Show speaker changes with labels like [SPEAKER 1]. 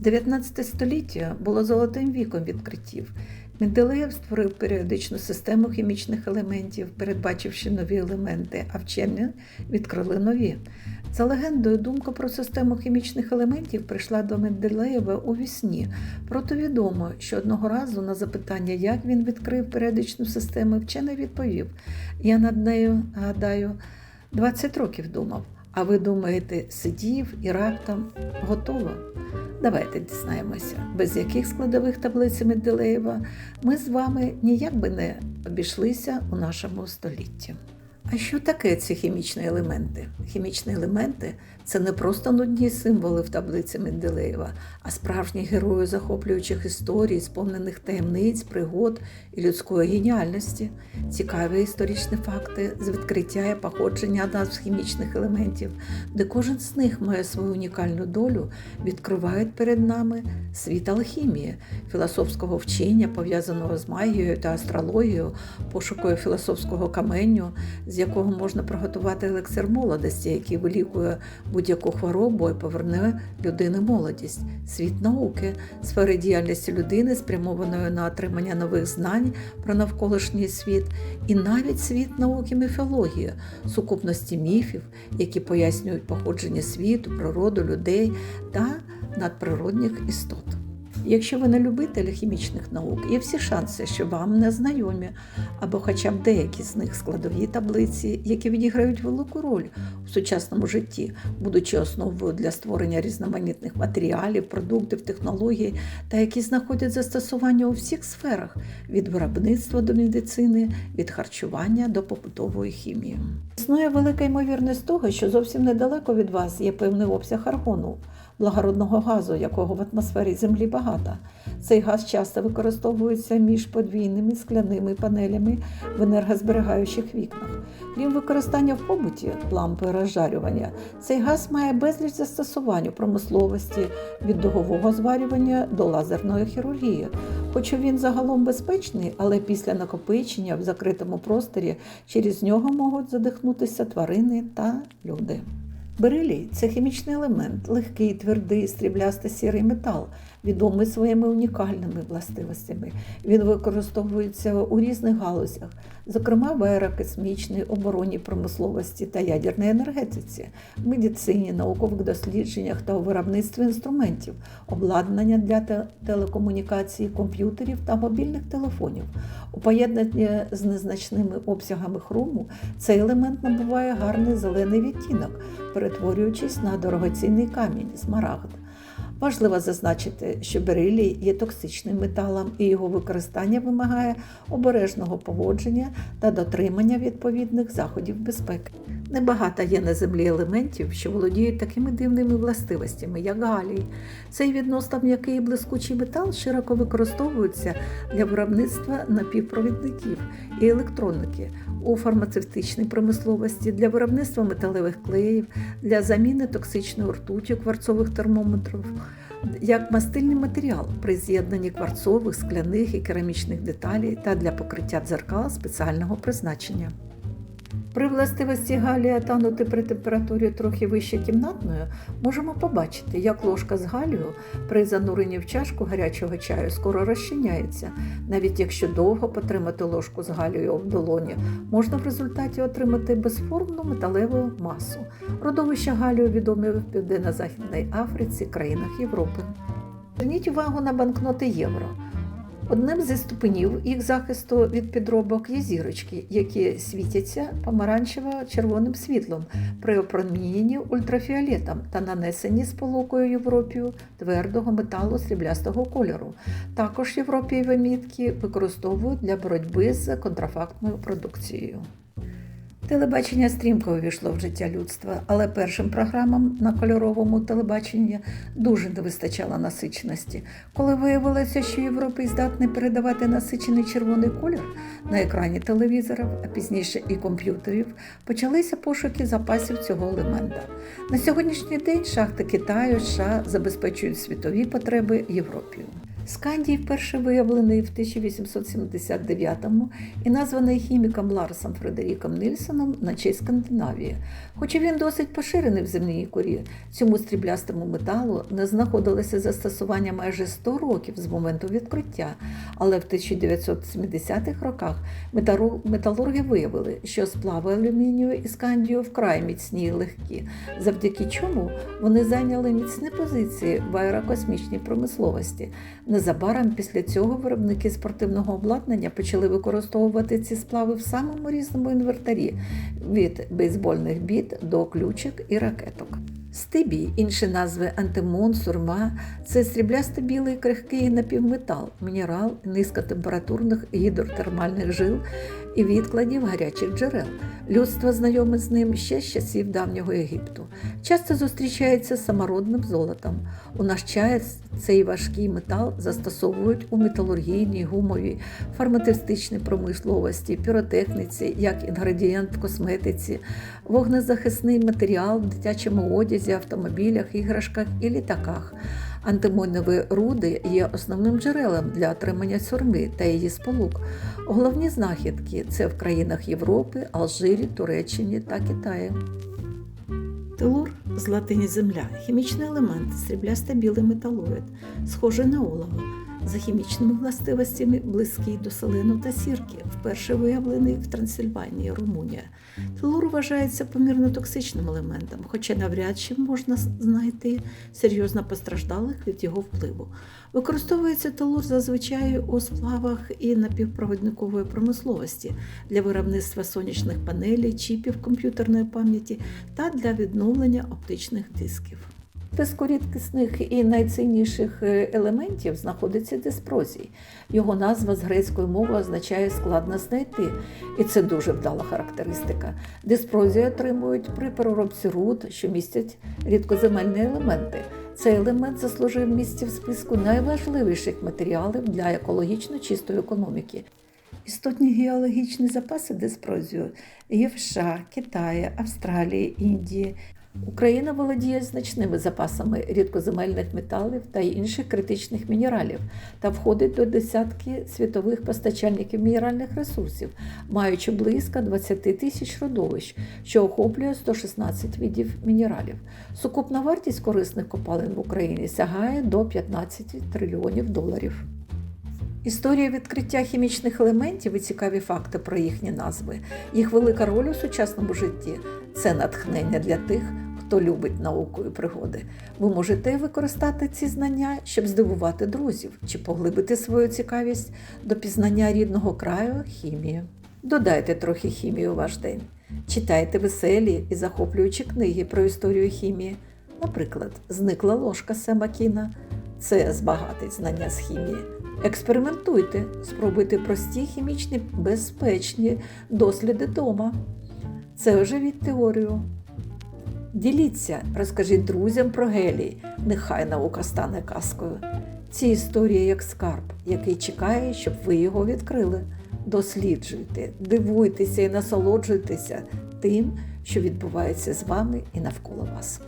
[SPEAKER 1] 19 століття було золотим віком відкриттів. Менделеєв створив періодичну систему хімічних елементів, передбачивши нові елементи, а вчені відкрили нові. За легендою, думка про систему хімічних елементів прийшла до Менделеєва у вісні. Проте відомо, що одного разу на запитання, як він відкрив періодичну систему, вчений відповів: Я над нею, гадаю, 20 років думав. А ви думаєте, сидів і раптом готово? Давайте дізнаємося, без яких складових таблиць Менделеєва ми з вами ніяк би не обійшлися у нашому столітті. А що таке ці хімічні елементи? Хімічні елементи це не просто нудні символи в таблиці Менделеєва, а справжні герої захоплюючих історій, сповнених таємниць, пригод і людської геніальності, цікаві історичні факти з відкриття і походження назв хімічних елементів, де кожен з них має свою унікальну долю, відкривають перед нами світ алхімії, філософського вчення, пов'язаного з магією та астрологією, пошукою філософського каменю, з якого можна приготувати елексир молодості, який вилікує будь-яку хворобу і поверне людини молодість, світ науки, сфери діяльності людини, спрямованої на отримання нових знань про навколишній світ, і навіть світ науки міфології, сукупності міфів, які пояснюють походження світу, природу людей та надприродних істот. Якщо ви не любитель хімічних наук, є всі шанси, що вам не знайомі, або хоча б деякі з них складові таблиці, які відіграють велику роль у сучасному житті, будучи основою для створення різноманітних матеріалів, продуктів, технологій, та які знаходять застосування у всіх сферах від виробництва до медицини, від харчування до побутової хімії. Існує велика ймовірність того, що зовсім недалеко від вас є певний обсяг аргону благородного газу, якого в атмосфері Землі багато. Цей газ часто використовується між подвійними скляними панелями в енергозберігаючих вікнах. Крім використання в побуті лампи розжарювання, цей газ має безліч застосувань у промисловості від дугового зварювання до лазерної хірургії. Хоча він загалом безпечний, але після накопичення в закритому просторі через нього можуть задихнутися тварини та люди. Берилій це хімічний елемент, легкий, твердий, стріблясто сірий метал, відомий своїми унікальними властивостями. Він використовується у різних галузях, зокрема в аерокосмічній, оборонній промисловості та ядерній енергетиці, медицині, наукових дослідженнях та у виробництві інструментів, обладнання для телекомунікації, комп'ютерів та мобільних телефонів. У поєднанні з незначними обсягами хрому цей елемент набуває гарний зелений відтінок, перетворюючись на дорогоцінний камінь смарагд. Важливо зазначити, що берилій є токсичним металом, і його використання вимагає обережного поводження та дотримання відповідних заходів безпеки. Небагато є на землі елементів, що володіють такими дивними властивостями, як галій. Цей відносно м'який блискучий метал широко використовується для виробництва напівпровідників і електроніки у фармацевтичній промисловості, для виробництва металевих клеїв, для заміни токсичної ртуті кварцових термометрів, як мастильний матеріал при з'єднанні кварцових, скляних і керамічних деталей та для покриття дзеркал спеціального призначення. При властивості галія танути при температурі трохи вище кімнатної можемо побачити, як ложка з галію при зануренні в чашку гарячого чаю скоро розчиняється. Навіть якщо довго потримати ложку з галію в долоні, можна в результаті отримати безформну металеву масу. Родовища галію відомі в Південно-Західній Африці, країнах Європи. Зверніть увагу на банкноти євро. Одним зі ступенів їх захисту від підробок є зірочки, які світяться помаранчево-червоним світлом при опроміненні ультрафіолетом та нанесенні сполукою Європію твердого металу сріблястого кольору. Також європієві мітки використовують для боротьби з контрафактною продукцією. Телебачення стрімко увійшло в життя людства, але першим програмам на кольоровому телебаченні дуже не вистачало насиченості. Коли виявилося, що Європа здатна передавати насичений червоний колір на екрані телевізорів, а пізніше і комп'ютерів, почалися пошуки запасів цього елемента. На сьогоднішній день шахти Китаю США забезпечують світові потреби Європі. Скандій вперше виявлений в 1879-му і названий хіміком Ларсом Фредеріком Нільсоном на честь Скандинавії. Хоча він досить поширений в земній корі, цьому стріблястому металу не знаходилося застосування майже 100 років з моменту відкриття, але в 1970-х роках металурги виявили, що сплави алюмінію і скандію вкрай міцні і легкі, завдяки чому вони зайняли міцні позиції в аерокосмічній промисловості. Незабаром після цього виробники спортивного обладнання почали використовувати ці сплави в самому різному інвертарі від бейсбольних біт до ключик і ракеток. Стибій, інші назви антимон, сурма це сріблясто білий крихкий напівметал, мінерал низькотемпературних гідротермальних жил і відкладів гарячих джерел. Людство знайоме з ним ще з часів давнього Єгипту. Часто зустрічається самородним золотом. У наш час цей важкий метал застосовують у металургійній, гумовій, фармацевтичній промисловості, піротехніці, як інгредієнт в косметиці, вогнезахисний матеріал в дитячому одязі, автомобілях, іграшках і літаках. Антимонові руди є основним джерелом для отримання сюрми та її сполук. Головні знахідки це в країнах Європи, Алжирі, Туреччині та Китаї. Телур з латині земля хімічний елемент, сріблясто білий металоїд, схожий на олово, за хімічними властивостями близький до селену та сірки, вперше виявлений в Трансильванії, Румунія. Телур вважається помірно токсичним елементом, хоча навряд чи можна знайти серйозно постраждалих від його впливу. Використовується телур зазвичай у сплавах і напівпровідникової промисловості для виробництва сонячних панелей, чіпів комп'ютерної пам'яті та для відновлення оптичних дисків. Списку рідкісних і найцінніших е, елементів знаходиться диспрозій. Його назва з грецької мови означає складно знайти, і це дуже вдала характеристика. Диспрозію отримують при переробці руд, що містять рідкоземельні елементи. Цей елемент заслужив місце в списку найважливіших матеріалів для екологічно чистої економіки. Істотні геологічні запаси диспрозію є в США, Китаї, Австралії, Індії. Україна володіє значними запасами рідкоземельних металів та інших критичних мінералів та входить до десятки світових постачальників мінеральних ресурсів, маючи близько 20 тисяч родовищ, що охоплює 116 видів мінералів. Сукупна вартість корисних копалин в Україні сягає до 15 трильйонів доларів. Історія відкриття хімічних елементів і цікаві факти про їхні назви, їх велика роль у сучасному житті це натхнення для тих, хто любить науку і пригоди. Ви можете використати ці знання, щоб здивувати друзів чи поглибити свою цікавість до пізнання рідного краю хімії. Додайте трохи хімії у ваш день. Читайте веселі і захоплюючі книги про історію хімії. Наприклад, зникла ложка Сема Кіна. Це збагатить знання з хімії. Експериментуйте, спробуйте прості хімічні безпечні досліди дома. Це оживіть теорію. Діліться, розкажіть друзям про гелій, нехай наука стане казкою. Ці історії як скарб, який чекає, щоб ви його відкрили. Досліджуйте, дивуйтеся і насолоджуйтеся тим, що відбувається з вами і навколо вас.